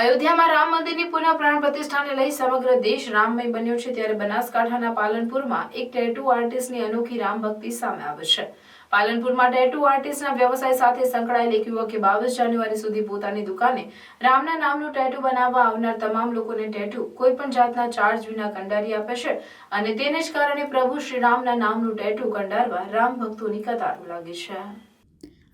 અયોધ્યામાં રામ મંદિરની પુનઃ પ્રાણ પ્રતિષ્ઠાને લઈ સમગ્ર દેશ રામમય બન્યો છે ત્યારે બનાસકાંઠાના પાલનપુરમાં એક ટેટુ આર્ટિસ્ટની અનોખી રામ ભક્તિ સામે આવશે પાલનપુરમાં ટેટુ આર્ટિસ્ટના વ્યવસાય સાથે સંકળાયેલ એક યુવકે બાવીસ જાન્યુઆરી સુધી પોતાની દુકાને રામના નામનું ટેટુ બનાવવા આવનાર તમામ લોકોને ટેટુ કોઈ પણ જાતના ચાર્જ વિના કંડારી આપે છે અને તેને જ કારણે પ્રભુ શ્રી રામના નામનું ટેટુ કંડારવા રામ ભક્તોની કતારો લાગી છે.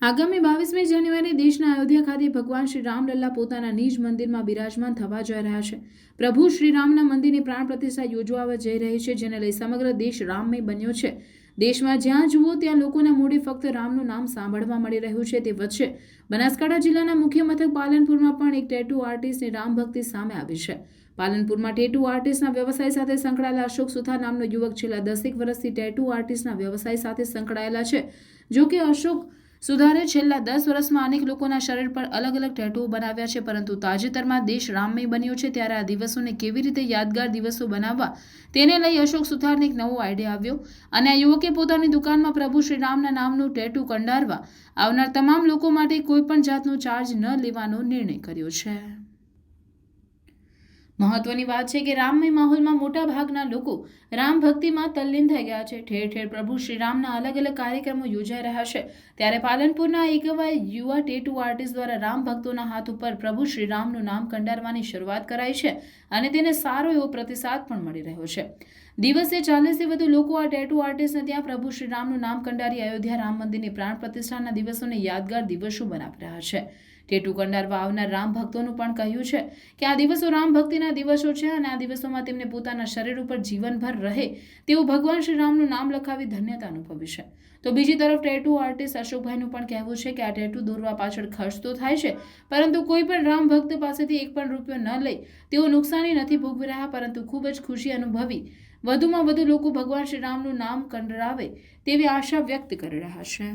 આગામી બાવીસમી જાન્યુઆરી દેશના અયોધ્યા ખાતે ભગવાન શ્રી રામલલ્લા પોતાના નિજ મંદિરમાં બિરાજમાન થવા જઈ રહ્યા છે. પ્રભુ શ્રી રામના મંદિરની પ્રાણ પ્રતિષ્ઠા યોજવા જઈ રહી છે, જેને લઈ સમગ્ર દેશ રામમય બન્યો છે. દેશમાં જ્યાં જુઓ ત્યાં લોકોના મોઢે ફક્ત રામનું નામ સાંભળવા મળી રહ્યું છે, તે વચ્ચે બનાસકાંઠા જિલ્લાના મુખ્ય મથક પાલનપુરમાં પણ એક ટેટુ આર્ટિસ્ટની રામ ભક્તિ સામે આવી છે. પાલનપુરમાં ટેટુ આર્ટિસ્ટના વ્યવસાય સાથે સંકળાયેલા અશોક સુથાર નામનો યુવક છેલ્લા દસેક વર્ષથી ટેટુ આર્ટિસ્ટના વ્યવસાય સાથે સંકળાયેલા છે. જો કે અશોક સુધારે છેલ્લા દસ વર્ષમાં અનેક લોકોના શરીર પર અલગ અલગ ટેટુઓ બનાવ્યા છે, પરંતુ તાજેતરમાં દેશ રામમય બન્યો છે, ત્યારે આ દિવસોને કેવી રીતે યાદગાર દિવસો બનાવવા તેને લઈ અશોક સુથારને એક નવો આઈડિયા આવ્યો અને આ યુવકે પોતાની દુકાનમાં પ્રભુ શ્રી રામના નામનું ટેટુ કંડારવા આવનાર તમામ લોકો માટે કોઈપણ જાતનો ચાર્જ ન લેવાનો નિર્ણય કર્યો છે. મહત્વની વાત છે કે રામમય માહોલમાં મોટા ભાગના લોકો રામ ભક્તિમાં તલ્લીન થઈ ગયા છે. ઠેર ઠેર પ્રભુ શ્રી રામના અલગ અલગ કાર્યક્રમો યોજાઈ રહ્યા છે. ત્યારે પાલનપુરના એકવાય યુવા ટેટુ આર્ટિસ્ટ દ્વારા રામ ભક્તોના હાથ ઉપર પ્રભુ શ્રી રામનું નામ કંડારવાની શરૂઆત કરાઈ છે અને તેને સારો એવો પ્રતિસાદ પણ મળી રહ્યો છે. દિવસે ચાલીસથી વધુ લોકો આ ટેટુ આર્ટિસ્ટને ત્યાં પ્રભુ શ્રી રામનું નામ કંડારી અયોધ્યા રામ મંદિરની પ્રાણ પ્રતિષ્ઠાના દિવસોને યાદગાર દિવસો બનાવી રહ્યા છે. ટેટુ કંડારવા આવનાર રામ ભક્તોનું પણ કહ્યું છે કે આ દિવસો રામ ભક્તિના દિવસો છે અને આ દિવસોમાં તેમને પોતાના શરીર ઉપર જીવનભર રહે તેવું ભગવાન શ્રી રામનું નામ લખાવી ધન્યતા અનુભવી છે. તો બીજી તરફ ટેટુ આર્ટિસ્ટ અશોકભાઈનું પણ કહેવું છે કે આ ટેટુ દોરવા પાછળ ખર્ચ તો થાય છે, પરંતુ કોઈ પણ રામ ભક્ત પાસેથી એક પણ રૂપિયો ન લઈ તેઓ નુકસાની નથી ભોગવી રહ્યા, પરંતુ ખૂબ જ ખુશી અનુભવી વધુમાં વધુ લોકો ભગવાન શ્રી રામનું નામ કંડરાવે તેવી આશા વ્યક્ત કરી રહ્યા છે.